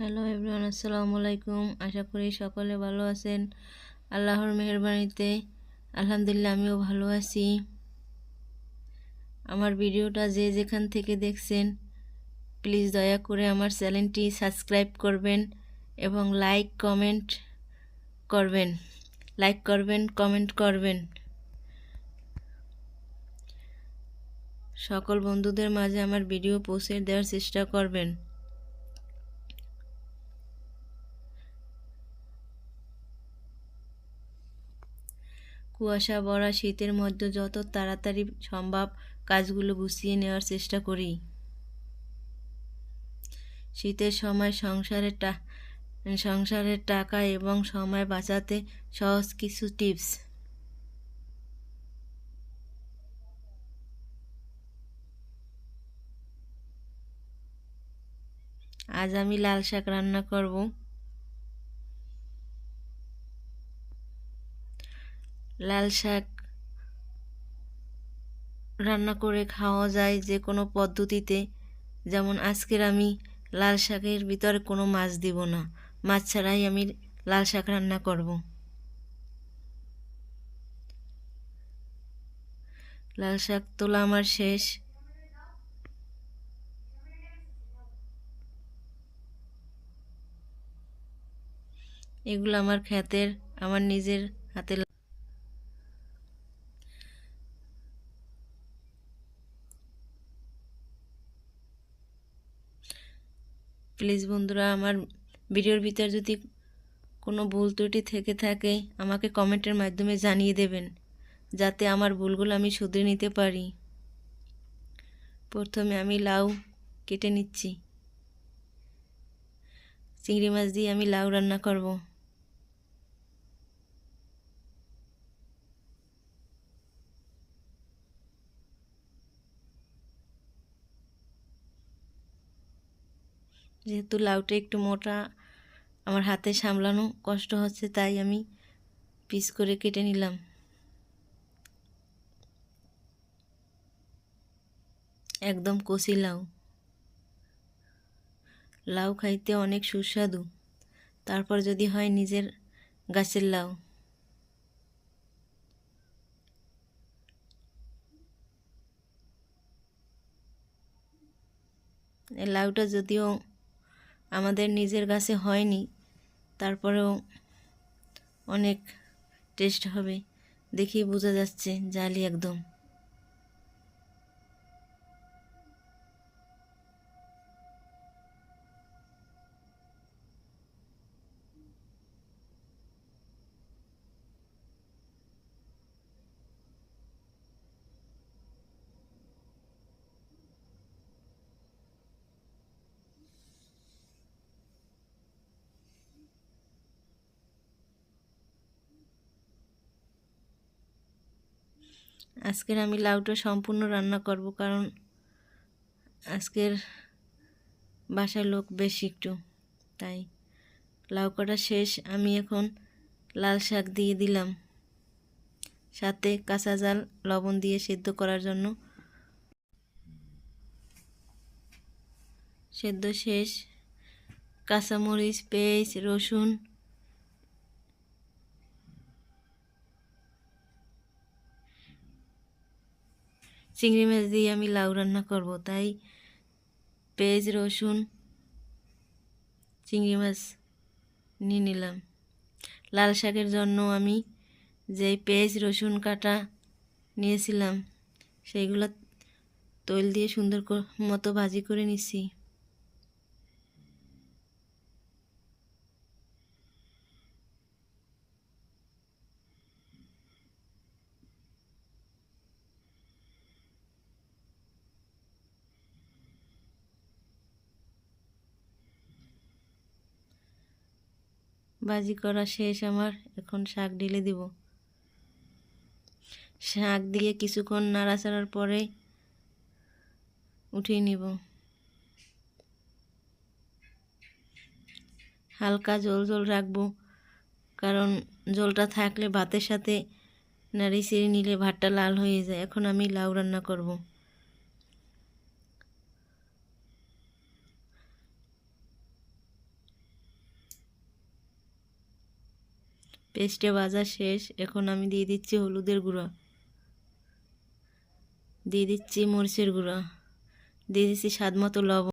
Hello everyone আসসালামু আলাইকুম আশা করি সকলে ভালো আছেন। আল্লাহর মেহরবানিতে আলহামদুলিল্লাহ আমিও ভালো আছি। আমার ভিডিওটা যে যেখান থেকে দেখছেন প্লিজ দয়া করে আমার চ্যানেলটি সাবস্ক্রাইব করবেন এবং লাইক কমেন্ট করবেন। লাইক করবেন কমেন্ট করবেন। সকল বন্ধুদের মাঝে আমার ভিডিও পৌঁছে দেওয়ার চেষ্টা করবেন। কুয়াশা ভরা শীতের মধ্যে যত তাড়াতাড়ি সম্ভব কাজগুলো গুছিয়ে নেওয়ার চেষ্টা করি। শীতের সময় সংসারের টা, সংসারের টাকা এবং সময় বাঁচাতে সহজ কিছু টিপস। আজ আমি লাল শাক রান্না করব। লাল শাক রান্না করে খাওয়া যায় যে কোনো পদ্ধতিতে। যেমন আজকের আমি লাল শাকের ভিতরে কোনো মাছ দিব না। মাছ ছাড়াই আমি লাল শাক রান্না করব। লাল শাক তোলা আমার শেষ। এগুলো আমার খ্যাতের আমার নিজের হাতে প্লিজ বন্ধুরা, আমার ভিডিওর ভিতরে যদি কোনো ভুল ত্রুটি থেকে থাকে, আমাকে কমেন্টের মাধ্যমে জানিয়ে দেবেন, যাতে আমার ভুলগুলো আমি শুধরে নিতে পারি। প্রথমে আমি লাউ কেটে নিচ্ছি। চিংড়ি মাছ দিয়ে আমি লাউ রান্না করব। যেহেতু লাউটা একটু মোটা আমার হাতে সামলানো কষ্ট হচ্ছে, তাই আমি পিস করে কেটে নিলাম। একদম কষি লাউ। লাউ খাইতে অনেক সুস্বাদু। তারপর যদি হয় নিজের গাছের লাউ। লাউটা যদিও আমাদের নিজের গাছে হয়নি তারপরেও অনেক টেস্ট হবে দেখি বোঝা যাচ্ছে জালি একদম। আজকের আমি লাউটা সম্পূর্ণ রান্না করব কারণ আজকের বাসার লোক বেশি একটু, তাই লাউ কাটা শেষ। আমি এখন লাল শাক দিয়ে দিলাম, সাথে কাঁচা জাল, লবণ দিয়ে সেদ্ধ করার জন্য। সেদ্ধ শেষ, কাঁচামরিচ, পেঁয়াজ, রসুন চিংড়ি মাছ দিয়ে আমি লাউ রান্না করব, তাই পেঁয়াজ, রসুন, চিংড়ি মাছ নিয়ে নিলাম। লাল শাকের জন্য আমি যে পেঁয়াজ, রসুন কাটা নিয়েছিলাম, সেইগুলো তৈল দিয়ে সুন্দর মতো ভাজি করে নিছি ভাজি করা শেষ আমার, এখন শাক ঢেলে দিব। শাক দিয়ে কিছুক্ষণ নাড়াচাড়ার পরে উঠিয়ে নিব। হালকা জল জল রাখব, কারণ জলটা থাকলে ভাতের সাথে নাড়ি চেড়ে নিলে ভাতটা লাল হয়ে যায়। এখন আমি লাউ রান্না করব। পেস্টে ভাজা শেষ, এখন আমি দিয়ে দিচ্ছি হলুদের গুঁড়ো। দিয়ে দিচ্ছি মরিচের গুঁড়ো। দিয়ে দিচ্ছি স্বাদ মতো লবণ।